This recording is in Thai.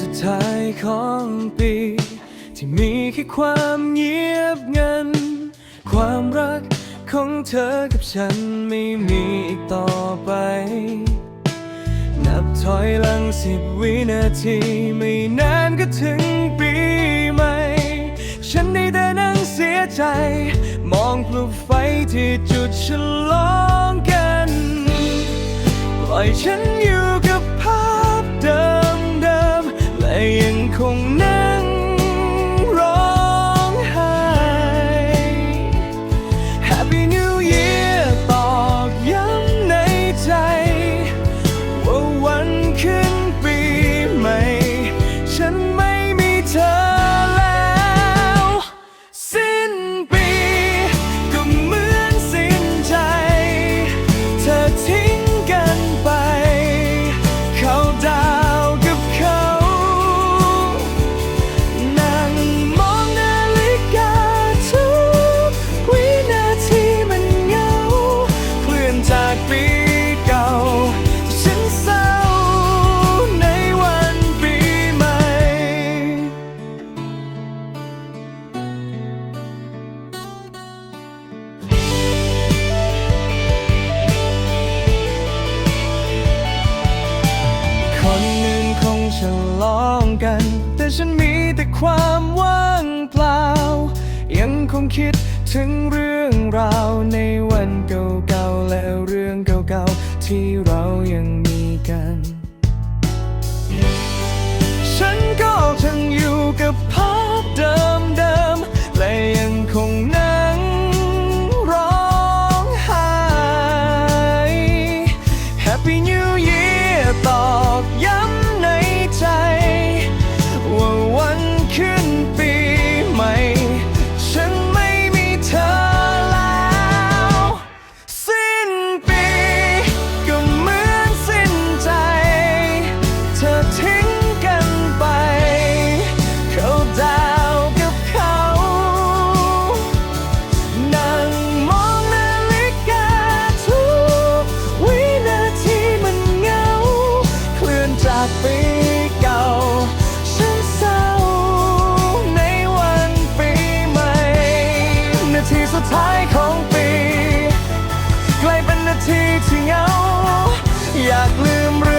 สุดท้ายของปี ที่มีแค่ความเงียบงัน ความรักของเธอกับฉันไม่มีอีกต่อไป นับถอยหลังสิบวินาที ไม่นานก็ถึงปีใหม่ ฉันได้แต่นั่งเสียใจ มองพลุไฟที่จุดฉลองกัน ปล่อยฉันอยู่ ความว่างเปล่า ยังคงคิดถึงเรื่องราวในวันเก่าๆและเรื่องเก่าๆที่เรา ที่เหงา อยากลืมร